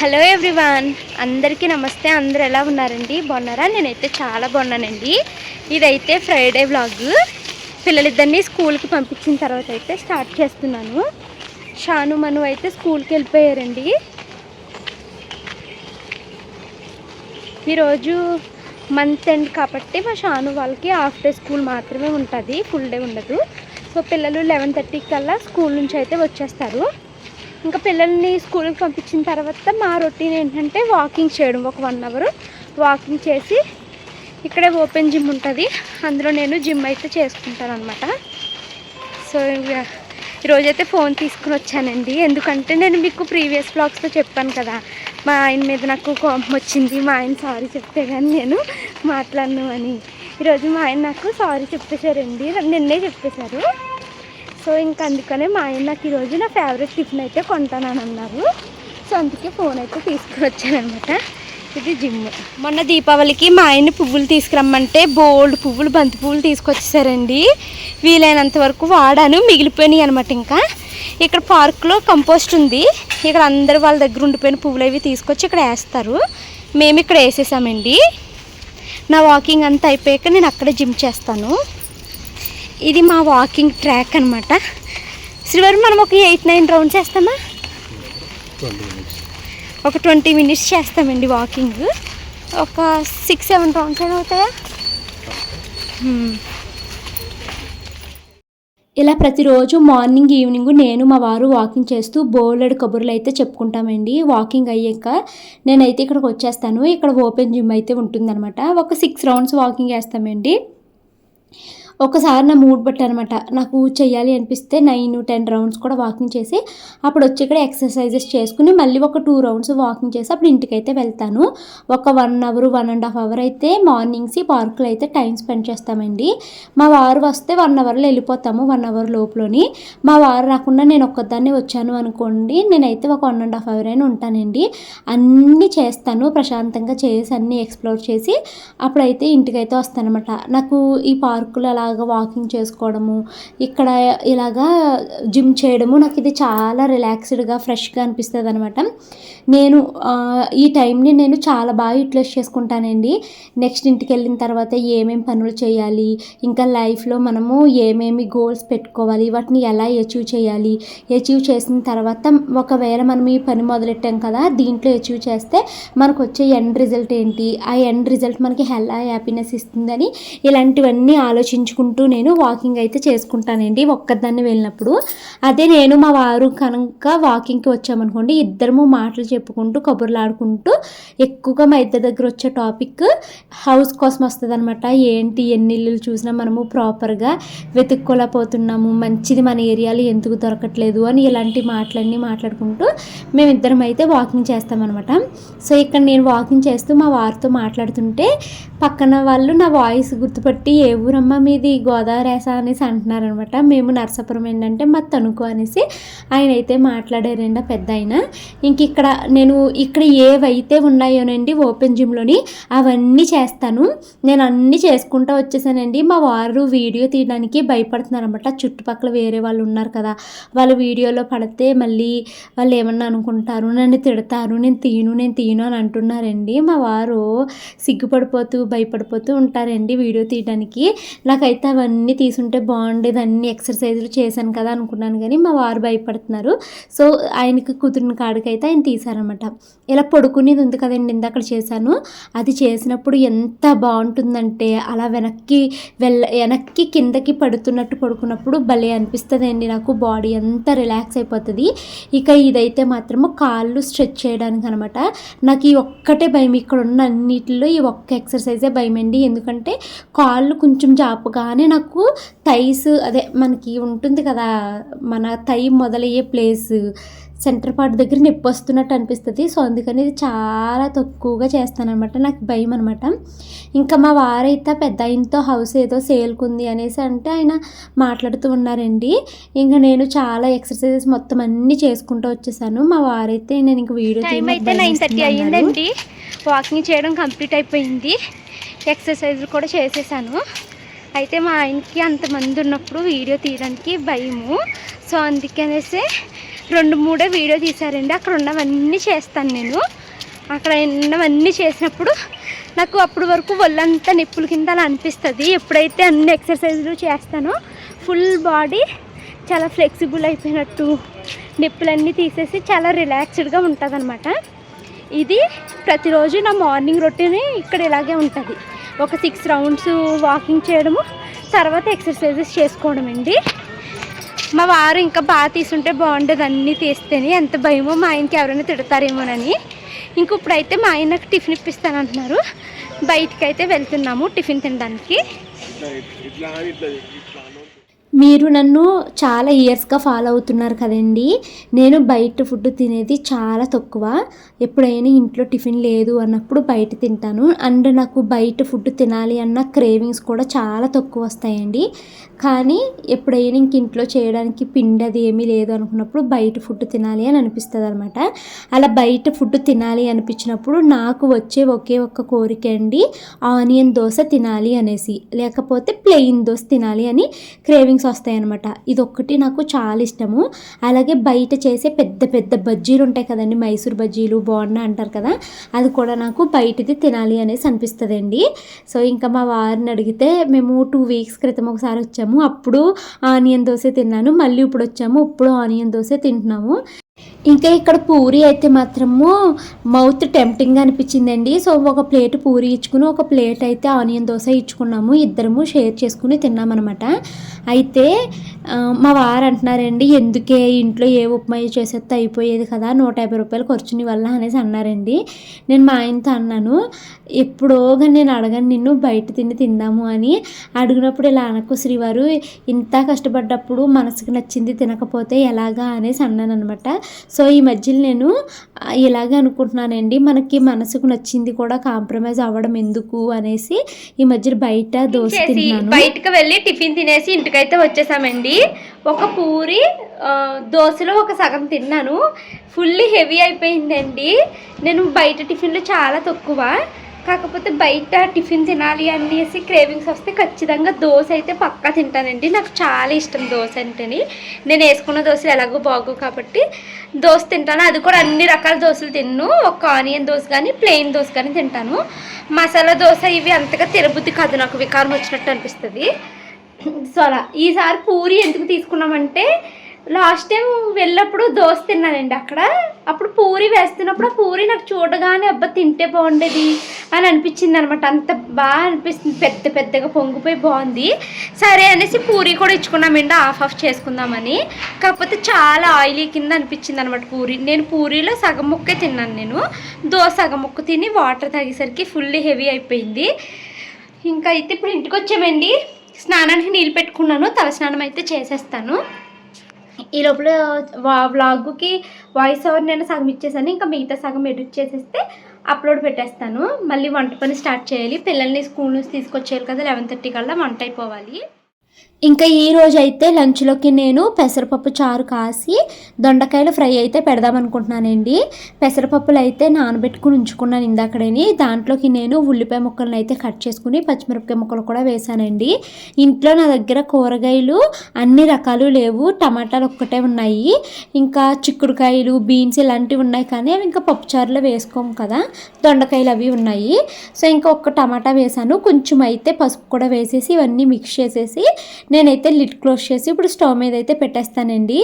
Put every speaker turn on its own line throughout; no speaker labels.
Hello everyone. అందరికీ నమస్తే. అందరు ఎలా ఉన్నారండి? బాగున్నారా? నేనైతే చాలా బాగున్నానండి. ఇదైతే ఫ్రైడే వ్లాగ్. పిల్లలిద్దరినీ స్కూల్కి పంపించిన తర్వాత అయితే స్టార్ట్ చేస్తున్నాను. షాను మను అయితే స్కూల్కి వెళ్ళిపోయారండి. ఈరోజు మంత్ ఎండ్ కాబట్టి మా షాను వాళ్ళకి హాఫ్ డే స్కూల్ మాత్రమే ఉంటుంది. ఫుల్ డే ఉండదు. సో పిల్లలు లెవెన్ థర్టీకి కల్లా స్కూల్ నుంచి అయితే వచ్చేస్తారు. ఇంకా పిల్లల్ని స్కూల్కి పంపించిన తర్వాత మా రొటీన్ ఏంటంటే వాకింగ్ చేయడం ఒక వన్ అవర్ వాకింగ్ చేసి ఇక్కడే ఓపెన్ జిమ్ ఉంటుంది. అందులో నేను జిమ్ అయితే చేసుకుంటాను అనమాట సో ఈరోజైతే ఫోన్ తీసుకుని వచ్చానండి. ఎందుకంటే నేను మీకు ప్రీవియస్ బ్లాగ్స్లో చెప్పాను కదా మా ఆయన మీద నాకు కోపం వచ్చింది. మా ఆయన సారీ చెప్తే కానీ నేను మాట్లాడను అని. ఈరోజు మా ఆయన నాకు సారీ చెప్పేశారండి. నిన్నే చెప్పేశారు. సో ఇంకా అందుకనే మా ఆయన నాకు ఈరోజు నా ఫేవరెట్ టిఫిన్ అయితే కొంటానని అన్నారు. సో అందుకే ఫోన్ అయితే తీసుకువచ్చానమాట ఇది జిమ్ మొన్న దీపావళికి మా ఆయన పువ్వులు తీసుకురమ్మంటే బోల్డ్ పువ్వులు బంతి పువ్వులు తీసుకొచ్చేసారండి. వీలైనంత వరకు వాడాను మిగిలిపోయినాయి అనమాట ఇంకా. ఇక్కడ పార్క్లో కంపోస్ట్ ఉంది. ఇక్కడ అందరు వాళ్ళ దగ్గర ఉండిపోయిన పువ్వులు అవి తీసుకొచ్చి ఇక్కడ వేస్తారు. మేము ఇక్కడ వేసేసామండి. నా వాకింగ్ అంతా అయిపోయాక నేను అక్కడే జిమ్ చేస్తాను. ఇది మా వాకింగ్ ట్రాక్ అనమాట శ్రీవారి మనం ఒక ఎయిట్ నైన్ రౌండ్స్
మినిట్స్
ఒక ట్వంటీ మినిట్స్ చేస్తామండి వాకింగ్ ఒక సిక్స్ సెవెన్ రౌండ్స్ అయినా అవుతాయా? హ్మ్. ఇలా ప్రతిరోజు మార్నింగ్ ఈవినింగ్ నేను మా వారు వాకింగ్ చేస్తూ బోలెడు కబుర్లు అయితే చెప్పుకుంటామండి. వాకింగ్ అయ్యాక నేనైతే ఇక్కడికి వచ్చేస్తాను. ఇక్కడ ఓపెన్ జిమ్ అయితే ఉంటుందన్నమాట. ఒక సిక్స్ రౌండ్స్ వాకింగ్ వేస్తామండి ఒకసారి నా మూడ్ బట్టి అనమాట నాకు చెయ్యాలి అనిపిస్తే నైన్ టెన్ రౌండ్స్ కూడా వాకింగ్ చేసి అప్పుడు వచ్చి ఇక్కడ ఎక్సర్సైజెస్ చేసుకుని మళ్ళీ ఒక టూ రౌండ్స్ వాకింగ్ చేసి అప్పుడు ఇంటికి అయితే వెళ్తాను. ఒక one hour one and half hour అయితే మార్నింగ్స్ ఈ పార్కులో అయితే టైం స్పెండ్ చేస్తామండి. మా వారు వస్తే వన్ అవర్లో వెళ్ళిపోతాము వన్ అవర్ లోపలని. మా వారు రాకుండా నేను ఒక్కదాన్ని వచ్చాను అనుకోండి నేనైతే ఒక వన్ అండ్ హాఫ్ అవర్ అయినా ఉంటానండి. అన్నీ చేస్తాను ప్రశాంతంగా చేసి అన్నీ ఎక్స్ప్లోర్ చేసి అప్పుడైతే ఇంటికైతే వస్తానమాట నాకు ఈ పార్కులు అలా అలాగ వాకింగ్ చేసుకోవడము ఇక్కడ ఇలాగా జిమ్ చేయడము నాకు ఇది చాలా రిలాక్స్డ్గా ఫ్రెష్గా అనిపిస్తుంది అనమాట నేను ఈ టైంని నేను చాలా బాగా యూటిలైజ్ చేసుకుంటానండి. నెక్స్ట్ ఇంటికి వెళ్ళిన తర్వాత ఏమేమి పనులు చేయాలి ఇంకా లైఫ్లో మనము ఏమేమి గోల్స్ పెట్టుకోవాలి వాటిని ఎలా అచీవ్ చేయాలి. అచీవ్ చేసిన తర్వాత ఒకవేళ మనం ఈ పని మొదలెట్టాం కదా దీంట్లో అచీవ్ చేస్తే మనకు వచ్చే ఎండ్ రిజల్ట్ ఏంటి? ఆ ఎండ్ రిజల్ట్ మనకి ఎలా హ్యాపీనెస్ ఇస్తుందని ఇలాంటివన్నీ ఆలోచించుకుంటూ నేను వాకింగ్ అయితే చేసుకుంటానండి ఒక్కదాన్ని వెళ్ళినప్పుడు. అదే నేను మా వారు కనుక వాకింగ్కి వచ్చామనుకోండి ఇద్దరము మాటలు చెప్పుకుంటూ కబుర్లు ఆడుకుంటూ ఎక్కువగా మా ఇద్దరి దగ్గర వచ్చే టాపిక్ హౌస్ కోసం వస్తుంది అనమాట ఏంటి ఎన్ని ఇల్లులు చూసినా మనము ప్రాపర్గా వెతుక్కోలేకపోతున్నాము మంచిది మన ఏరియాలో ఎందుకు దొరకట్లేదు అని ఇలాంటి మాటలన్నీ మాట్లాడుకుంటూ మేమిద్దరం అయితే వాకింగ్ చేస్తామన్నమాట. సో ఇక్కడ నేను వాకింగ్ చేస్తూ మా వారితో మాట్లాడుతుంటే పక్కన వాళ్ళు నా వాయిస్ గుర్తుపట్టి ఏ ఊరమ్మ మీది గోదావరి వేస అనేసి అంటున్నారనమాట. మేము నరసాపురం ఏంటంటే మా తణుకు అనేసి ఆయన అయితే మాట్లాడారండి ఆ పెద్ద ఆయన. ఇంక ఇక్కడ నేను ఇక్కడ ఏవైతే ఉన్నాయోనండి ఓపెన్ జిమ్లోని అవన్నీ చేస్తాను. నేను అన్నీ చేసుకుంటూ వచ్చేసానండి. మా వారు వీడియో తీయడానికి భయపడుతున్నారనమాట. చుట్టుపక్కల వేరే వాళ్ళు ఉన్నారు కదా వాళ్ళు వీడియోలో పడితే మళ్ళీ వాళ్ళు ఏమన్నా అనుకుంటారు నన్ను తిడతారు నేను తీయను నేను తీయను అని అంటున్నారండి. మా వారు సిగ్గుపడిపోతూ భయపడిపోతూ ఉంటారండి వీడియో తీయడానికి. అయితే అవన్నీ తీసుంటే బాగుండేది అన్ని ఎక్సర్సైజులు చేశాను కదా అనుకున్నాను కానీ మా వారు భయపడుతున్నారు. సో ఆయనకి కుదిరిన కాడికైతే ఆయన తీశారనమాట ఇలా పడుకునేది ఉంది కదండి ఇందాక చేశాను. అది చేసినప్పుడు ఎంత బాగుంటుందంటే అలా వెనక్కి వెళ్ళ వెనక్కి కిందకి పడుతున్నట్టు పడుకున్నప్పుడు భలే అనిపిస్తుంది అండి నాకు. బాడీ అంతా రిలాక్స్ అయిపోతుంది. ఇక ఇదైతే మాత్రము కాళ్ళు స్ట్రెచ్ చేయడానికి అనమాట నాకు ఈ ఒక్కటే భయం ఇక్కడ ఉన్న అన్నిటిలో ఈ ఒక్క ఎక్సర్సైజే భయం అండి ఎందుకంటే కాళ్ళు కొంచెం జాపుగా జాపగానే నాకు థైస్ అదే మనకి ఉంటుంది కదా మన థై మొదలయ్యే ప్లేస్ సెంటర్ పార్ట్ దగ్గర నొప్పి వస్తున్నట్టు అనిపిస్తుంది. సో అందుకని ఇది చాలా తక్కువగా చేస్తానన్నమాట. నాకు భయం అనమాట ఇంకా మా వారైతే పెద్ద ఆయనతో హౌస్ ఏదో సేల్కుంది అనేసి అంటే ఆయన మాట్లాడుతూ ఉన్నారండి. ఇంకా నేను చాలా ఎక్సర్సైజెస్ మొత్తం అన్నీ చేసుకుంటూ వచ్చేసాను. మా వారైతే నేను ఇంక వీడియో
అయితే నైన్ థర్టీ. అయ్యిందండి. వాకింగ్ చేయడం కంప్లీట్ అయిపోయింది. ఎక్సర్సైజ్ కూడా చేసేసాను. అయితే మా ఆయనకి అంతమంది ఉన్నప్పుడు వీడియో తీయడానికి భయము. సో అందుకనేసి రెండు మూడే వీడియో తీశారండి. అక్కడ ఉన్నవన్నీ చేస్తాను నేను. అక్కడ ఉన్నవన్నీ చేసినప్పుడు నాకు అప్పటి వరకు ఒళ్ళంతా నిప్పుల కింద అలా అనిపిస్తుంది. ఎప్పుడైతే అన్ని ఎక్సర్సైజులు చేస్తానో ఫుల్ బాడీ చాలా ఫ్లెక్సిబుల్ అయిపోయినట్టు నిప్పులన్నీ తీసేసి చాలా రిలాక్స్డ్గా ఉంటుంది ఇది ప్రతిరోజు నా మార్నింగ్ రొటీన్ ఇక్కడ ఇలాగే ఉంటుంది. ఒక సిక్స్ రౌండ్స్ వాకింగ్ చేయడము తర్వాత ఎక్సర్సైజెస్ చేసుకోవడం అండి. మా వారు ఇంకా బాగా తీసుంటే బాగుండేది అన్నీ తీస్తేనే. ఎంత భయమో మా ఆయనకి ఎవరైనా తిడతారేమోనని. ఇంక ఇప్పుడైతే మా ఆయన నాకు టిఫిన్ ఇప్పిస్తానంటున్నారు. బయటికి అయితే వెళ్తున్నాము టిఫిన్ తినడానికి.
మీరు నన్ను చాలా ఇయర్స్గా ఫాలో అవుతున్నారు కదండి. నేను బయట ఫుడ్ తినేది చాలా తక్కువ. ఎప్పుడైనా ఇంట్లో టిఫిన్ లేదు అన్నప్పుడు బయట తింటాను. అండ్ నాకు బయట ఫుడ్ తినాలి అన్న క్రేవింగ్స్ కూడా చాలా తక్కువ వస్తాయండి. కానీ ఎప్పుడైనా ఇంక ఇంట్లో చేయడానికి పిండి అది ఏమీ లేదు అనుకున్నప్పుడు బయట ఫుడ్ తినాలి అని అనిపిస్తుంది అనమాట అలా బయట ఫుడ్ తినాలి అనిపించినప్పుడు నాకు వచ్చే ఒకే ఒక్క కోరిక అండి ఆనియన్ దోశ తినాలి అనేసి. లేకపోతే ప్లెయిన్ దోశ తినాలి అని క్రేవింగ్స్ వస్తాయన్నమాట. ఇది ఒక్కటి నాకు చాలా ఇష్టము. అలాగే బయట చేసే పెద్ద పెద్ద బజ్జీలు ఉంటాయి కదండి మైసూర్ బజ్జీలు బోండా అంటారు కదా అది కూడా నాకు బయటది తినాలి అనేసి అనిపిస్తుందండి. సో ఇంకా మా వారిని అడిగితే మేము టూ వీక్స్ క్రితం ఒకసారి వచ్చాము. అప్పుడు ఆనియన్ దోశ తిన్నాను. మళ్ళీ ఇప్పుడు వచ్చాము. ఇప్పుడు ఆనియన్ దోశ తింటున్నాము. ఇంకా ఇక్కడ పూరి అయితే మాత్రము మౌత్ టెంప్టింగ్ అనిపించిందండి. సో ఒక ప్లేట్ పూరి ఇచ్చుకుని ఒక ప్లేట్ అయితే ఆనియన్ దోశ ఇచ్చుకున్నాము. ఇద్దరము షేర్ చేసుకుని తిన్నామన్నమాట. అయితే మా వారు అంటున్నారండి ఎందుకే ఇంట్లో ఏ ఉప్మా చేసేస్తే అయిపోయేది కదా నూట యాభై రూపాయలు ఖర్చుని వల్ల అనేసి అన్నారండి. నేను మా ఆయనతో అన్నాను ఎప్పుడోగా నేను అడగను నిన్ను బయట తిని తిందాము అని. అడిగినప్పుడు ఇలా అనకు శ్రీవారు ఇంత కష్టపడ్డప్పుడు మనసుకు నచ్చింది తినకపోతే ఎలాగా? అనేసి అన్నాను అనమాట సో ఈ మధ్యలో నేను ఇలాగే అనుకుంటున్నానండి. మనకి మనసుకు నచ్చింది కూడా కాంప్రమైజ్ అవ్వడం ఎందుకు అనేసి ఈ మధ్య బయట దోశ
బయటకు వెళ్ళి టిఫిన్ తినేసి ఇంటికైతే వచ్చేసామండి. ఒక పూరి దోశలో ఒక సగం తిన్నాను. ఫుల్లీ హెవీ అయిపోయిందండి. నేను బయట టిఫిన్లు చాలా తక్కువ. కాకపోతే బయట టిఫిన్ తినాలి అనేసి క్రేవింగ్స్ వస్తే ఖచ్చితంగా దోశ అయితే పక్కా తింటానండి. నాకు చాలా ఇష్టం దోశ అంటేని. నేను వేసుకున్న దోశలు ఎలాగో బాగు కాబట్టి దోశ తింటాను. అది కూడా అన్ని రకాల దోశలు తిన్ను. ఒక ఆనియన్ దోశ కానీ ప్లెయిన్ దోశ కానీ తింటాను. మసాలా దోశ ఇవి అంతగా తిరబుద్ది కాదు నాకు. వికారం వచ్చినట్టు అనిపిస్తుంది. సో అలా. ఈసారి పూరి ఎందుకు తీసుకున్నామంటే లాస్ట్ టైం వెళ్ళినప్పుడు దోశ తిన్నానండి అక్కడ. అప్పుడు పూరి వేస్తున్నప్పుడు ఆ పూరి నాకు చూడగానే అబ్బా తింటే బాగుండేది అని అనిపించింది అనమాట అంత బాగా అనిపిస్తుంది. పెద్ద పెద్దగా పొంగిపోయి బాగుంది. సరే అనేసి పూరి కూడా ఇచ్చుకున్నామండి. ఆఫ్ ఆఫ్ చేసుకుందామని. కాకపోతే చాలా ఆయిలీ కింద అనిపించింది అనమాట పూరి. నేను పూరిలో సగం ముక్కే తిన్నాను నేను. దోశ సగం ముక్క తిని వాటర్ తాగేసరికి ఫుల్ హెవీ అయిపోయింది. ఇంకా అయితే ఇప్పుడు ఇంటికి వచ్చామండి. స్నానానికి నీళ్ళు పెట్టుకున్నాను. తలస్నానం అయితే చేసేస్తాను. ఈ లోపల వ్లాగ్కి వాయిస్ ఓవర్ నేను సగం ఇచ్చేసాను. ఇంకా మిగతా సగం ఎడిట్ చేసేస్తే అప్లోడ్ పెట్టేస్తాను. మళ్ళీ వంట పని స్టార్ట్ చేయాలి. పిల్లల్ని స్కూల్ నుంచి తీసుకొచ్చేయాలి కదా లెవెన్ థర్టీ కల్లా వంట అయిపోవాలి.
ఇంకా ఈ రోజు అయితే లంచ్లోకి నేను పెసరపప్పు చారు కాసి దొండకాయలు ఫ్రై అయితే పెడదాం అనుకుంటున్నానండి. పెసరపప్పులు అయితే నానబెట్టుకుని ఉంచుకున్నాను ఇందాకడని. దాంట్లోకి నేను ఉల్లిపాయ ముక్కలను అయితే కట్ చేసుకుని పచ్చిమిరపకాయ ముక్కలు కూడా వేసానండి. ఇంట్లో నా దగ్గర కూరగాయలు అన్ని రకాలు లేవు. టమాటాలు ఒక్కటే ఉన్నాయి. ఇంకా చిక్కుడుకాయలు బీన్స్ ఇలాంటివి ఉన్నాయి కానీ అవి ఇంకా పప్పుచారులో వేసుకోము కదా. దొండకాయలు అవి ఉన్నాయి. సో ఇంకా ఒక్క టమాటా వేసాను. కొంచెం అయితే పసుపు కూడా వేసేసి ఇవన్నీ మిక్స్ చేసేసి నేనైతే లిడ్ క్లోజ్ చేసి ఇప్పుడు స్టవ్ మీద అయితే పెట్టేస్తానండి.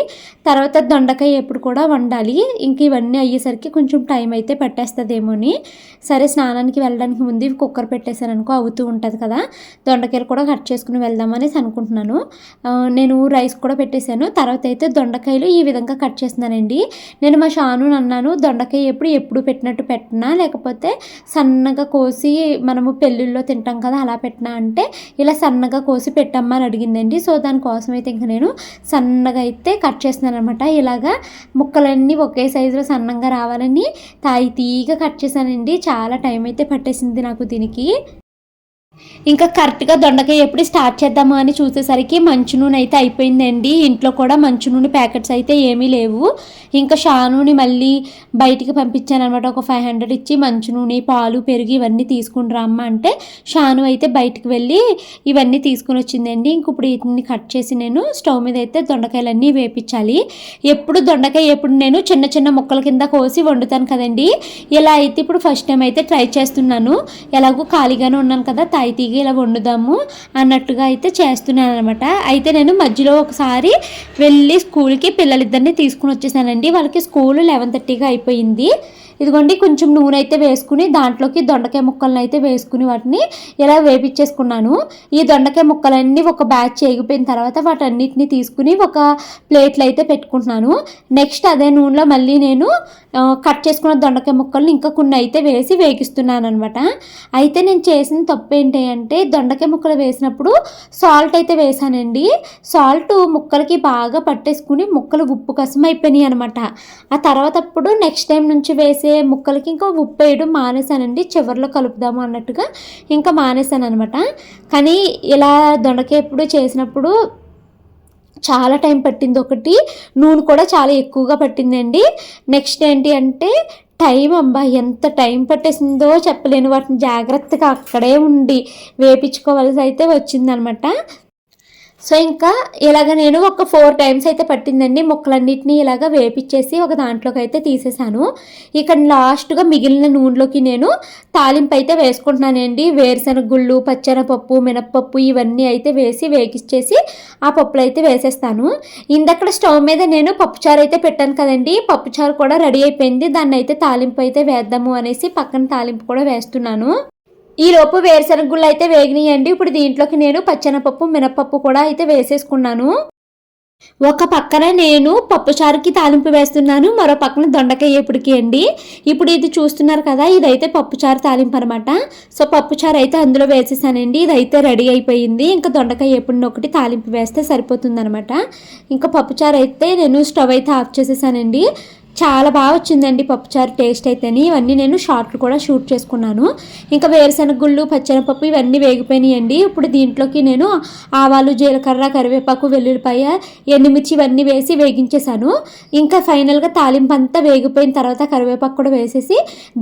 తర్వాత దొండకాయ ఎప్పుడు కూడా వండాలి. ఇంక ఇవన్నీ అయ్యేసరికి కొంచెం టైం అయితే పెట్టేస్తుందేమోని. సరే స్నానానికి వెళ్ళడానికి ముందు ఇవి కుక్కర్ పెట్టేశాను అనుకో అవుతూ ఉంటుంది కదా. దొండకాయలు కూడా కట్ చేసుకుని వెళ్దామనేసి అనుకుంటున్నాను. నేను రైస్ కూడా పెట్టేశాను. తర్వాత అయితే దొండకాయలు ఈ విధంగా కట్ చేస్తున్నానండి. నేను మా షాను అన్నాను దొండకాయ ఎప్పుడు ఎప్పుడు పెట్టినట్టు పెట్టినా లేకపోతే సన్నగా కోసి మనము పెళ్ళిళ్ళలో తింటాం కదా అలా పెట్టినా అంటే ఇలా సన్నగా కోసి పెట్టమ్మా అని అడిగింది. ఉందండి. సో దానికోసం అయితే ఇంకా నేను సన్నగా అయితే కట్ చేస్తున్నాను అనమాట ఇలాగా ముక్కలన్నీ ఒకే సైజులో సన్నంగా రావాలని తాయి తీగ కట్ చేశానండి. చాలా టైం అయితే పట్టేసింది నాకు దీనికి. ఇంకా కరెక్ట్గా దొండకాయ ఎప్పుడు స్టార్ట్ చేద్దామా అని చూసేసరికి మంచు నూనె అయితే అయిపోయిందండి. ఇంట్లో కూడా మంచి నూనె ప్యాకెట్స్ అయితే ఏమీ లేవు. ఇంకా షానూని మళ్ళీ బయటికి పంపించాను అనమాట ఒక ఫైవ్ హండ్రెడ్ ఇచ్చి మంచి నూనె పాలు పెరుగు ఇవన్నీ తీసుకుని రమ్మ అంటే షాను అయితే బయటికి వెళ్ళి ఇవన్నీ తీసుకుని వచ్చిందండి. ఇంక ఇప్పుడు వీటిని కట్ చేసి నేను స్టవ్ మీద అయితే దొండకాయలన్నీ వేపించాలి. ఎప్పుడు దొండకాయ ఎప్పుడు నేను చిన్న చిన్న ముక్కల కింద కోసి వండుతాను కదండి. ఇలా అయితే ఇప్పుడు ఫస్ట్ టైం అయితే ట్రై చేస్తున్నాను. ఎలాగో ఖాళీగానే ఉన్నాను కదా తాయి తీగ ఇలా వండుదాము అన్నట్టుగా అయితే చేస్తున్నాను అనమాట అయితే నేను మధ్యలో ఒకసారి వెళ్ళి స్కూల్కి పిల్లలిద్దరిని తీసుకుని వచ్చేసానండి. వాళ్ళకి స్కూల్ లెవెన్ థర్టీగా అయిపోయింది. ఇదిగోండి కొంచెం నూనె అయితే వేసుకుని దాంట్లోకి దొండకాయ ముక్కలను అయితే వేసుకుని వాటిని ఇలా వేపించేసుకున్నాను ఈ దొండకాయ ముక్కలన్నీ ఒక బ్యాచ్ ఎగిపోయిన తర్వాత వాటన్నిటిని తీసుకుని ఒక ప్లేట్లో అయితే పెట్టుకుంటున్నాను. నెక్స్ట్ అదే నూనెలో మళ్ళీ నేను కట్ చేసుకున్న దొండకాయ ముక్కల్ని ఇంకా కొన్ని అయితే వేసి వేగిస్తున్నాను అనమాట అయితే నేను చేసిన తప్పు ఏంటి అంటే దొండకాయ ముక్కలు వేసినప్పుడు సాల్ట్ అయితే వేసానండి. సాల్ట్ ముక్కలకి బాగా పట్టేసుకుని ముక్కలు ఉప్పు కసం అయిపోయినాయి అనమాట ఆ తర్వాత అప్పుడు నెక్స్ట్ టైం నుంచి వేసే ముక్కలకి ఇంకా ఉప్పు వేయడం మానేశానండి. చివరిలో కలుపుదాము అన్నట్టుగా ఇంకా మానేశాను అనమాట కానీ ఇలా దొండకాయ ఎప్పుడు చేసినప్పుడు చాలా టైం పట్టింది ఒకటి. నూనె కూడా చాలా ఎక్కువగా పట్టిందండి. నెక్స్ట్ ఏంటి అంటే టైం అబ్బా ఎంత టైం పట్టేసిందో చెప్పలేను. వాటిని జాగ్రత్తగా అక్కడే ఉండి వేపించుకోవాల్సి అయితే వచ్చిందనమాట. సో ఇంకా ఇలాగ నేను ఒక ఫోర్ టైమ్స్ అయితే పట్టిందండి. ముక్కలన్నిటిని ఇలాగ వేపించేసి ఒక దాంట్లోకి అయితే తీసేసాను. ఇక్కడ లాస్ట్గా మిగిలిన నూనెలోకి నేను తాలింపు అయితే వేసుకుంటున్నానండి. వేరుశనగ గుళ్ళు పచ్చెనపప్పు మినప్పప్పు ఇవన్నీ అయితే వేసి వేగిచ్చేసి ఆ పప్పులు అయితే వేసేస్తాను. ఇందక్కడ స్టవ్ మీద నేను పప్పుచారు అయితే పెట్టాను కదండి. పప్పుచారు కూడా రెడీ అయిపోయింది. దాన్ని అయితే తాలింపు అయితే వేద్దాము అనేసి పక్కన తాలింపు కూడా వేస్తున్నాను. ఈ లోపు వేరుశనగ గుళ్ళు అయితే వేగినాయండి. ఇప్పుడు దీంట్లోకి నేను పచ్చెనపప్పు మినపప్పు కూడా అయితే వేసేసుకున్నాను. ఒక పక్కన నేను పప్పుచారుకి తాలింపు వేస్తున్నాను. మరో పక్కన దొండకాయ ఎప్పుడుకి అండి. ఇప్పుడు ఇది చూస్తున్నారు కదా ఇదైతే పప్పుచారు తాలింపు అనమాట సో పప్పుచారు అయితే అందులో వేసేసానండి. ఇదైతే రెడీ అయిపోయింది. ఇంకా దొండకాయ ఒకటి తాలింపు వేస్తే సరిపోతుంది అనమాట ఇంకా పప్పుచారు అయితే నేను స్టవ్ అయితే ఆఫ్ చేసేసానండి. చాలా బాగా వచ్చిందండి పప్పుచారు టేస్ట్ అయితేని. ఇవన్నీ నేను షార్ట్లు కూడా షూట్ చేసుకున్నాను. ఇంకా వేరుశనగ గుళ్ళు పచ్చనపప్పు ఇవన్నీ వేగిపోయినాయండి. ఇప్పుడు దీంట్లోకి నేను ఆవాలు జీలకర్ర కరివేపాకు వెల్లుల్లిపాయ ఎండుమిర్చి ఇవన్నీ వేసి వేగించేసాను ఇంకా ఫైనల్గా తాలింపు అంతా వేగిపోయిన తర్వాత కరివేపాకు కూడా వేసేసి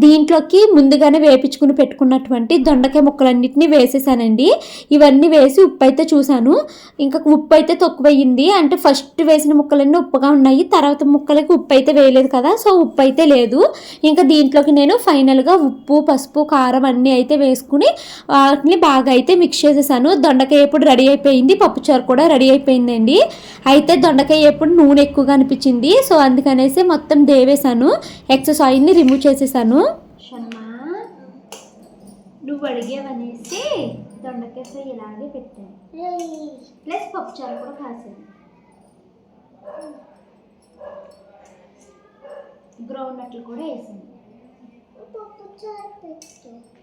దీంట్లోకి ముందుగానే వేపించుకుని పెట్టుకున్నటువంటి దొండకాయ ముక్కలన్నిటిని వేసేసానండి. ఇవన్నీ వేసి ఉప్పు అయితే చూశాను. ఇంకా ఉప్పు అయితే తక్కువయ్యింది. అంటే ఫస్ట్ వేసిన ముక్కలన్నీ ఉప్పుగా ఉన్నాయి. తర్వాత ముక్కలకి ఉప్పు అయితే వేయలేదు. కదా? సో ఉప్పు అయితే లేదు. ఇంకా దీంట్లోకి నేను ఫైనల్గా ఉప్పు పసుపు కారం అన్నీ అయితే వేసుకుని వాటిని బాగా అయితే మిక్స్ చేసేసాను. దొండకాయ ఎప్పుడు రెడీ అయిపోయింది పప్పుచారు కూడా రెడీ అయిపోయిందండి. అయితే దొండకాయ ఎప్పుడు నూనె ఎక్కువగా అనిపించింది. సో అందుకనేసి మొత్తం దేవేశాను ఎక్సెస్ ఆయిల్ని రిమూవ్ చేసేసాను.
నువ్వు అడిగేవనేసి దొండకాయ ఫ్రై ఇలాగే పెట్టాను. ప్లస్ పప్పుచారు కూడా కాసాను గ్రౌండ్ నట్లు కూడా వేసాను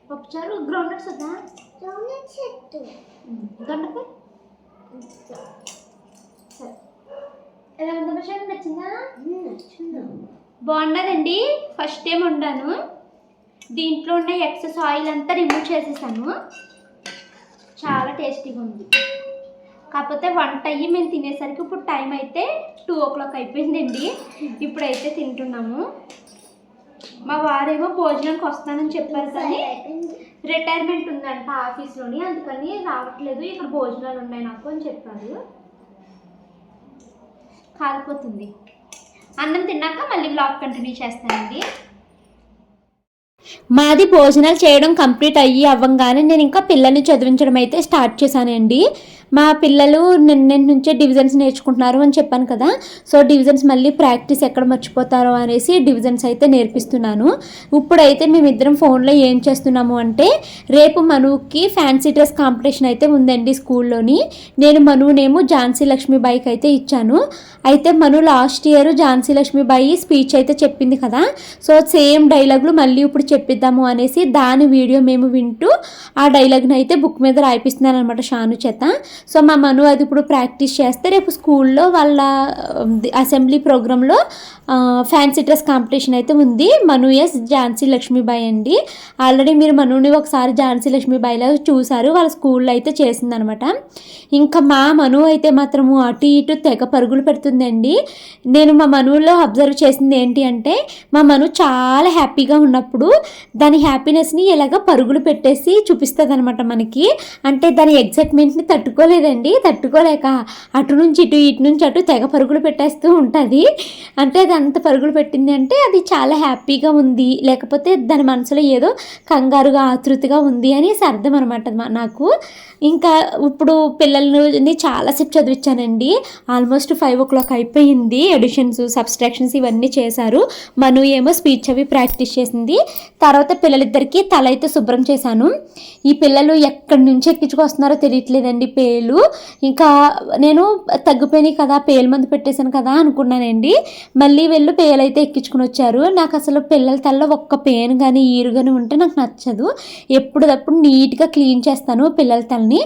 పప్పుచారు గ్రౌండ్ నట్స్ వద్దా దొండకాయ సరే. ఎలా ఉంది మిషన్ నచ్చిందా? బాగున్నదండి ఫస్ట్ టైం వండాను. దీంట్లో ఉన్న ఎక్సెస్ ఆయిల్ అంతా రిమూవ్ చేసేసాను. చాలా టేస్టీగా ఉంది. కాకపోతే వంట అయ్యి మేము తినేసరికి ఇప్పుడు టైం అయితే టూ ఓ క్లాక్ అయిపోయిందండి. ఇప్పుడైతే తింటున్నాము. మా వారేమో భోజనానికి వస్తానని చెప్పారు కానీ రిటైర్మెంట్ ఉందంట ఆఫీస్లోని అందుకని రావట్లేదు. ఇక్కడ భోజనాలు ఉన్నాయి నాకు అని చెప్పారు. కాలిపోతుంది. అన్నం తిన్నాక మళ్ళీ బ్లాగ్ కంటిన్యూ చేస్తానండి.
మాది భోజనాలు చేయడం కంప్లీట్ అయ్యి అవ్వంగానే నేను ఇంకా పిల్లల్ని చదివించడం అయితే స్టార్ట్ చేశానండి. మా పిల్లలు నిన్న నుంచే డివిజన్స్ నేర్చుకుంటున్నారు అని చెప్పాను కదా. సో డివిజన్స్ మళ్ళీ ప్రాక్టీస్ ఎక్కడ మర్చిపోతారో అనేసి డివిజన్స్ అయితే నేర్పిస్తున్నాను. ఇప్పుడైతే మేమిద్దరం ఫోన్లో ఏం చేస్తున్నాము అంటే రేపు మనుకి ఫ్యాన్సీ డ్రెస్ కాంపిటీషన్ అయితే ఉందండి స్కూల్లోని. నేను మనునేమో ఝాన్సీ లక్ష్మీబాయికి అయితే ఇచ్చాను. అయితే Manu last year Jhansi Lakshmibai speech అయితే చెప్పింది కదా. సో సేమ్ డైలాగులు మళ్ళీ ఇప్పుడు చెప్పిద్దాము అనేసి దాని వీడియో మేము వింటూ ఆ డైలాగ్ని అయితే బుక్ మీద రాయిపిస్తున్నాను అనమాట షాను చేత. సో మా మను అది ఇప్పుడు ప్రాక్టీస్ చేస్తే రేపు స్కూల్లో వాళ్ళ అసెంబ్లీ ప్రోగ్రాంలో ఫ్యాన్సీ డ్రెస్ కాంపిటీషన్ అయితే ఉంది. మను ఎస్ ఝాన్సీ లక్ష్మీబాయి అండి. ఆల్రెడీ మీరు మనుని ఒకసారి ఝాన్సీ లక్ష్మీబాయిలా చూసారు వాళ్ళ స్కూల్లో అయితే చేసిందనమాట ఇంకా మా మను అయితే మాత్రము అటు ఇటు తెగ పరుగులు పెడుతుందండి. నేను మా మనులో అబ్జర్వ్ చేసింది ఏంటి అంటే మా మను చాలా హ్యాపీగా ఉన్నప్పుడు దాని హ్యాపీనెస్ని ఇలాగ పరుగులు పెట్టేసి చూపిస్తుంది అనమాట మనకి. అంటే దాని ఎగ్జైట్మెంట్ని తట్టుకోలేదండి. తట్టుకోలేక అటు నుంచి ఇటు ఇటు నుంచి అటు తెగ పరుగులు పెట్టేస్తూ ఉంటుంది. అంటే అది అంత పరుగులు పెట్టింది అంటే అది చాలా హ్యాపీగా ఉంది. లేకపోతే దాని మనసులో ఏదో కంగారుగా ఆతృతిగా ఉంది అనేసి అర్థం అనమాట నాకు. ఇంకా ఇప్పుడు పిల్లల్ని చాలాసేపు చదివించానండి. ఆల్మోస్ట్ ఫైవ్ ఓ క్లాక్ అయిపోయింది. ఎడిషన్స్ సబ్స్ట్రాక్షన్స్ ఇవన్నీ చేశారు. మను ఏమో స్పీచ్ అవి ప్రాక్టీస్ చేసింది. తర్వాత తర్వాత పిల్లలిద్దరికి తల అయితే శుభ్రం చేశాను. ఈ పిల్లలు ఎక్కడి నుంచి ఎక్కించుకొస్తున్నారో తెలియట్లేదండి పేలు. ఇంకా నేను తగ్గిపోయినాయి కదా పేలు మందు పెట్టేశాను కదా అనుకున్నానండి. మళ్ళీ వెళ్ళు పేలు అయితే ఎక్కించుకుని వచ్చారు. నాకు అసలు పిల్లల తలలో ఒక్క పేను కానీ ఈరు కానీ ఉంటే నాకు నచ్చదు. ఎప్పుడప్పుడు నీట్గా క్లీన్ చేస్తాను పిల్లల తలని.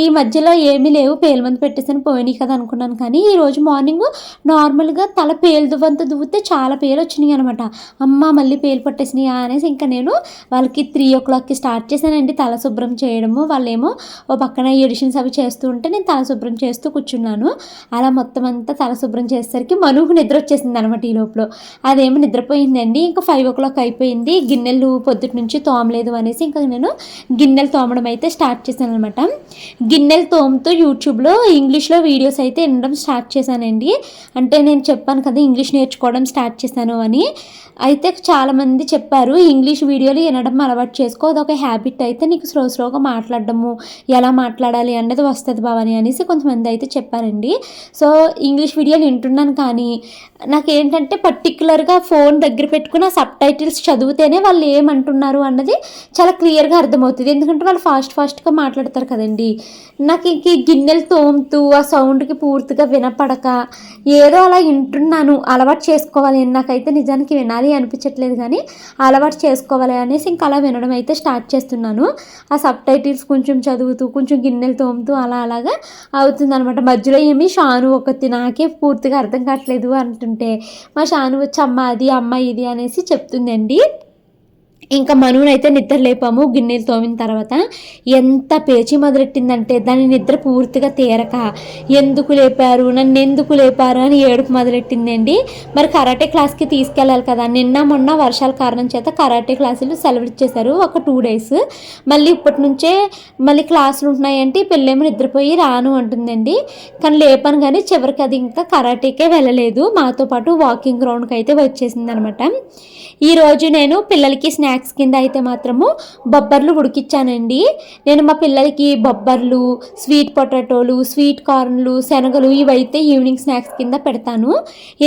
ఈ మధ్యలో ఏమీ లేవు పేలు మందు పెట్టేసాను పోయినాయి కదా అనుకున్నాను. కానీ ఈరోజు మార్నింగ్ నార్మల్గా తల పేలు దువ్వంత దువ్వితే చాలా పేలు వచ్చినాయి అనమాట అమ్మ మళ్ళీ పేలు పట్టేసినాయి అనేసి ఇంకా నేను నేను వాళ్ళకి త్రీ ఓ క్లాక్కి స్టార్ట్ చేశానండి. తల శుభ్రం చేయడము వాళ్ళేమో ఓ పక్కన ఎడిషన్స్ అవి చేస్తూ ఉంటే నేను తల శుభ్రం చేస్తూ కూర్చున్నాను. అలా మొత్తం అంతా తల శుభ్రం చేసేసరికి మనుకు నిద్ర వచ్చేసింది అనమాట ఈ లోపల. అదేమో నిద్రపోయిందండి. ఇంకా ఫైవ్ ఓ క్లాక్ అయిపోయింది. గిన్నెలు పొద్దుటి నుంచి తోమలేదు అనేసి ఇంకా నేను గిన్నెలు తోమడం అయితే స్టార్ట్ చేశాను అనమాట గిన్నెలు తోముతూ యూట్యూబ్లో ఇంగ్లీష్లో వీడియోస్ అయితే వినడం స్టార్ట్ చేశానండి. అంటే నేను చెప్పాను కదా ఇంగ్లీష్ నేర్చుకోవడం స్టార్ట్ చేశాను అని. అయితే చాలామంది చెప్పారు ఇంగ్లీష్ వీడియోలు వినడం అలవాటు చేసుకో. అదొక హ్యాబిట్ అయితే నీకు స్లో స్లోగా మాట్లాడడము ఎలా మాట్లాడాలి అన్నది వస్తుంది భవాని అనేసి కొంతమంది అయితే చెప్పారండి. సో ఇంగ్లీష్ వీడియోలు వింటున్నాను కానీ నాకేంటంటే పర్టికులర్గా ఫోన్ దగ్గర పెట్టుకున్న సబ్ టైటిల్స్ చదివితేనే వాళ్ళు ఏమంటున్నారు అన్నది చాలా క్లియర్గా అర్థమవుతుంది. ఎందుకంటే వాళ్ళు ఫాస్ట్ ఫాస్ట్గా మాట్లాడతారు కదండి. నాకు ఇంక గిన్నెలు తోముతూ ఆ సౌండ్కి పూర్తిగా వినపడక ఏదో అలా వింటున్నాను. అలవాటు చేసుకోవాలి నాకైతే నిజానికి వినాలి అనిపించట్లేదు కానీ అలవాటు చేసుకోవాలి అనేసి ఇంకా అలా వినడం అయితే స్టార్ట్ చేస్తున్నాను. ఆ సబ్ టైటిల్స్ కొంచెం చదువుతూ కొంచెం గిన్నెలు తోముతూ అలా అలాగా అవుతుంది అనమాట మధ్యలో ఏమి షాను ఒకటి నాకే పూర్తిగా అర్థం కావట్లేదు అంటుంటే మా షాను వచ్చి అమ్మ అది అమ్మ ఇది అనేసి చెప్తుందండి. ఇంకా మనునైతే నిద్ర లేపాము గిన్నెలు తోమిన తర్వాత ఎంత పేచి మొదలెట్టిందంటే దాని నిద్ర పూర్తిగా తీరక ఎందుకు లేపారు? నన్ను ఎందుకు లేపారు? అని ఏడుపు మొదలెట్టిందండి. మరి కరాటే క్లాస్కి తీసుకెళ్ళాలి కదా నిన్న మొన్న వర్షాల కారణం చేత కరాటే క్లాసులు సెలవు ఇచ్చేశారు ఒక టూ డేస్. మళ్ళీ ఇప్పటి నుంచే మళ్ళీ క్లాసులు ఉంటున్నాయంటే పిల్లేమో నిద్రపోయి రాను అంటుందండి. కానీ లేపాను కానీ చివరికి అది ఇంకా కరాటేకే వెళ్ళలేదు. మాతో పాటు వాకింగ్ గ్రౌండ్కి అయితే వచ్చేసింది అనమాట ఈరోజు నేను పిల్లలకి స్నాక్స్ స్నాక్స్ కింద అయితే మాత్రము బొబ్బర్లు ఉడికిచ్చానండి. నేను మా పిల్లలకి బొబ్బర్లు స్వీట్ పొటాటోలు స్వీట్ కార్న్లు శనగలు ఇవైతే ఈవినింగ్ స్నాక్స్ కింద పెడతాను.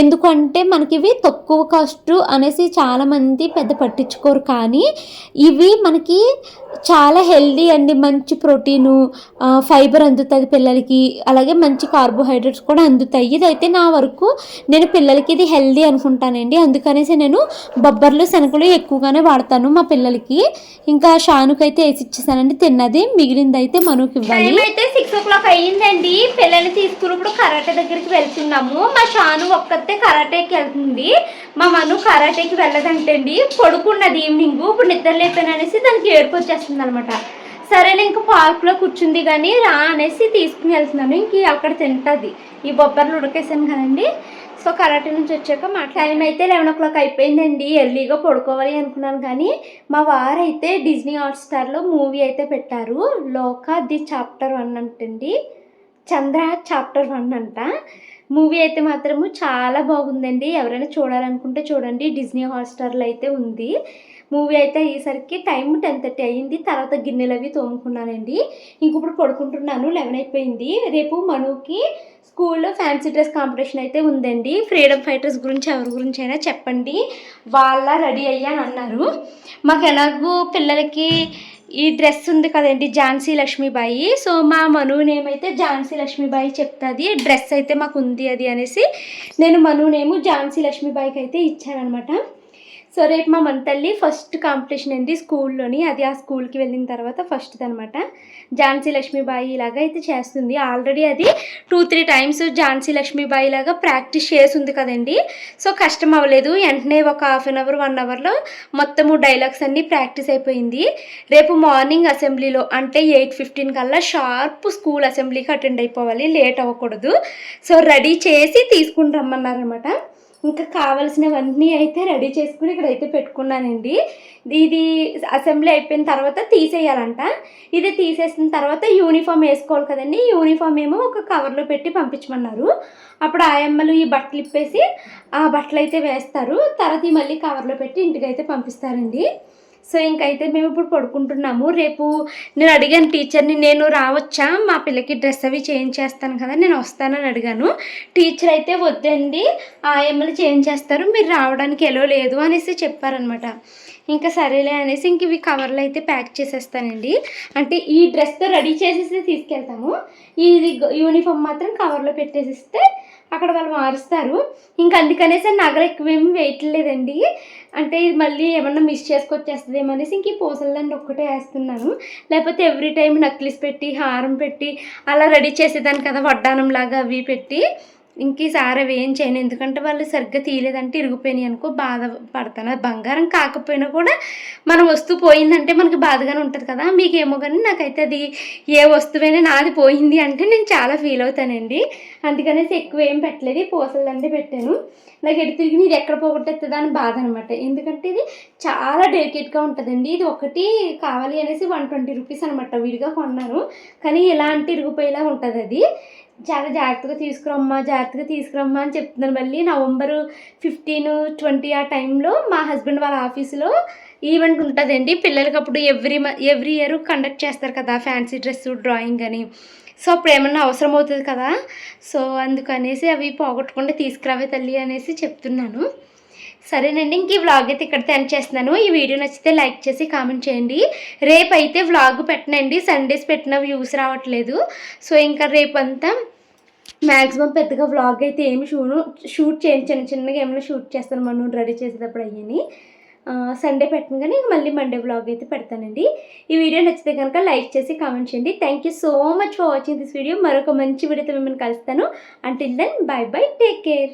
ఎందుకంటే మనకి ఇవి తక్కువ కాస్ట్ అనేసి చాలామంది పెద్ద పట్టించుకోరు కానీ ఇవి మనకి చాలా హెల్దీ అండి. మంచి ప్రోటీను ఫైబర్ అందుతుంది పిల్లలకి. అలాగే మంచి కార్బోహైడ్రేట్స్ కూడా అందుతాయి. ఇదైతే నా వరకు నేను పిల్లలకి ఇది హెల్దీ అనుకుంటానండి. అందుకనేసి నేను బొబ్బర్లు శనగలు ఎక్కువగానే వాడతాను. మా పిల్లలకి. ఇంకా షానుకి అయితే వేసి ఇచ్చేసానండి. తిన్నది. మిగిలింది అయితే మనకి ఇవ్వాలి.
అయితే సిక్స్ ఓ క్లాక్ అయ్యిందండి. పిల్లల్ని తీసుకున్నప్పుడు కరాటే దగ్గరికి వెళ్తున్నాము. మా షాను ఒక్కతే కరాటేకి వెళ్తుంది. మా మను కరాటేకి వెళ్ళదంటండి. పడుకున్నది ఈవినింగ్. ఇప్పుడు నిద్ర లేపాను దానికి ఏడుపు వచ్చేస్తుంది అనమాట సరేలే ఇంకా పార్క్లో కూర్చుంది కానీ రా అనేసి తీసుకుని వెళ్తున్నాను. ఇంక అక్కడ తింటుంది. ఈ బొబ్బర్లు ఉడకేసాను కదండి. సో కరాటే నుంచి వచ్చాక మా టైం అయితే లెవెన్ ఓ క్లాక్ అయిపోయిందండి. ఎర్లీగా పడుకోవాలి అనుకున్నాను కానీ మా వారైతే డిజ్నీ హాట్స్టార్లో మూవీ అయితే పెట్టారు. లోక ది చాప్టర్ వన్ అంటండి. చంద్ర చాప్టర్ వన్ అంట. మూవీ అయితే మాత్రము చాలా బాగుందండి. ఎవరైనా చూడాలనుకుంటే చూడండి. డిజ్నీ హాట్స్టార్లో అయితే ఉంది. మూవీ అయితే అయ్యేసరికి టైం టెన్ థర్టీ అయ్యింది. తర్వాత గిన్నెలు అవి తోముకున్నానండి. ఇంక ఇప్పుడు పడుకుంటున్నాను. లెవెన్ అయిపోయింది. రేపు మనుకి స్కూల్లో ఫ్యాన్సీ డ్రెస్ కాంపిటీషన్ అయితే ఉందండి. ఫ్రీడమ్ ఫైటర్స్ గురించి ఎవరి గురించి అయినా చెప్పండి. వాళ్ళ రెడీ అయ్యాను అన్నారు. మాకు ఎలాగో పిల్లలకి ఈ డ్రెస్ ఉంది కదండి ఝాన్సీ లక్ష్మీబాయి. సో మా మను ఝాన్సీ లక్ష్మీబాయి చెప్తుంది. డ్రెస్ అయితే మాకు ఉంది అది అనేసి నేను మను నేము ఝాన్సీ లక్ష్మీబాయికి అయితే ఇచ్చానమాట సో రేపు మా మన తల్లి ఫస్ట్ కాంపిటీషన్ అండి స్కూల్లోని. అది ఆ స్కూల్కి వెళ్ళిన తర్వాత ఫస్ట్ అనమాట ఝాన్సీ లక్ష్మీబాయి ఇలాగా అయితే చేస్తుంది. ఆల్రెడీ అది two three times Jhansi Lakshmibai లాగా ప్రాక్టీస్ చేసి ఉంది కదండి. సో కష్టం అవ్వలేదు. వెంటనే ఒక హాఫ్ అన్ అవర్ వన్ అవర్లో మొత్తము డైలాగ్స్ అన్నీ ప్రాక్టీస్ అయిపోయింది. రేపు మార్నింగ్ అసెంబ్లీలో అంటే ఎయిట్ ఫిఫ్టీన్ కల్లా షార్ప్ స్కూల్ అసెంబ్లీకి అటెండ్ అయిపోవాలి. లేట్ అవ్వకూడదు. సో రెడీ చేసి తీసుకుని రమ్మన్నారనమాట ఇంకా కావాల్సినవన్నీ అయితే రెడీ చేసుకుని ఇక్కడైతే పెట్టుకున్నానండి. ఇది అసెంబ్లీ అయిపోయిన తర్వాత తీసేయాలంట. ఇది తీసేసిన తర్వాత యూనిఫామ్ వేసుకోవాలి కదండి. యూనిఫామ్ ఏమో ఒక కవర్లో పెట్టి పంపించమన్నారు. అప్పుడు ఆయమ్మలు ఈ బట్టలు ఇప్పేసి ఆ బట్టలు అయితే వేస్తారు. తర్వాత మళ్ళీ కవర్లో పెట్టి ఇంటికి అయితే పంపిస్తారండి. సో ఇంకైతే మేము ఇప్పుడు పడుకుంటున్నాము. రేపు నేను అడిగాను టీచర్ని నేను రావచ్చా? మా పిల్లకి డ్రెస్ అవి చేంజ్ చేస్తాను కదా నేను వస్తానని అడిగాను. టీచర్ అయితే వద్దండి ఆయమ్మలు చేంజ్ చేస్తారు మీరు రావడానికి ఎలా లేదు అనేసి చెప్పారనమాట ఇంకా సరేలే అనేసి ఇంక ఇవి కవర్లు అయితే ప్యాక్ చేసేస్తానండి. అంటే ఈ డ్రెస్తో రెడీ చేసేసి తీసుకెళ్తాము. ఇది యూనిఫామ్ మాత్రం కవర్లో పెట్టేసిస్తే అక్కడ వాళ్ళు మారుస్తారు. ఇంకా అందుకనేసి నగలు ఎక్కువేమి వేయట్లేదండి. అంటే మళ్ళీ ఏమన్నా మిస్ చేసుకొచ్చేస్తుందేమో అనేసి ఇంక ఈ పూసలదండి ఒక్కటే వేస్తున్నాను. లేకపోతే ఎవ్రీ టైం నక్లిస్ పెట్టి హారం పెట్టి అలా రెడీ చేసేదాన్ని కదా వడ్డానం లాగా అవి పెట్టి. ఇంక ఈసారి అవి ఏం చేయను. ఎందుకంటే వాళ్ళు సరిగ్గా తీయలేదంటే ఇరిగిపోయినాయి అనుకో బాధ పడతాను. అది బంగారం కాకపోయినా కూడా మన వస్తువు పోయిందంటే మనకి బాధగానే ఉంటుంది కదా. మీకేమో కానీ నాకైతే అది ఏ వస్తువైనా నాది పోయింది అంటే నేను చాలా ఫీల్ అవుతానండి. అందుకనేసి ఎక్కువ ఏం పెట్టలేదు. ఈ పెట్టాను. నాకు ఎటు తిరిగి ఇది ఎక్కడ పోగొట్టేస్తుందా అని బాధ అనమాట ఎందుకంటే ఇది చాలా డెలికేట్గా ఉంటుందండి. ఇది ఒకటి కావాలి అనేసి వన్ ట్వంటీ రూపీస్ అనమాట విడిగా కొన్నాను కానీ ఇలాంటి ఇరిగిపోయేలా ఉంటుంది అది. చాలా జాగ్రత్తగా తీసుకురమ్మా జాగ్రత్తగా తీసుకురమ్మా అని చెప్తున్నారు. మళ్ళీ నవంబర్ ఫిఫ్టీన్ ట్వంటీ ఆ టైంలో మా హస్బెండ్ వాళ్ళ ఆఫీసులో ఈవెంట్ ఉంటుందండి. పిల్లలకి అప్పుడు ఎవ్రీ ఎవ్రీ ఇయర్ కండక్ట్ చేస్తారు కదా ఫ్యాన్సీ డ్రెస్ డ్రాయింగ్ అని. సో అప్పుడు ఏమన్నా అవసరం అవుతుంది కదా. సో అందుకనేసి అవి పోగొట్టకుండా తీసుకురావే తల్లి అనేసి చెప్తున్నాను. సరేనండి ఇంక ఈ వ్లాగ్ అయితే ఇక్కడ ఎండ్ చేస్తున్నాను. ఈ వీడియో నచ్చితే లైక్ చేసి కామెంట్ చేయండి. రేపు అయితే వ్లాగ్ పెట్టనండి. సండేస్ పెట్టిన వ్యూస్ రావట్లేదు. సో ఇంకా రేపంతా మ్యాక్సిమం పెద్దగా వ్లాగ్ అయితే ఏమి షూను షూట్ చేయండి. చిన్న చిన్నగా ఏమైనా షూట్ చేస్తాను. మనం రెడీ చేసేటప్పుడు అయ్యని. సండే పెట్టను కానీ మళ్ళీ మండే వ్లాగ్ అయితే పెడతానండి. ఈ వీడియో నచ్చితే కనుక లైక్ చేసి కామెంట్ చేయండి. Thank you so much for watching this video మరొక మంచి వీడియోతో మిమ్మల్ని కలుస్తాను. Until then bye bye take care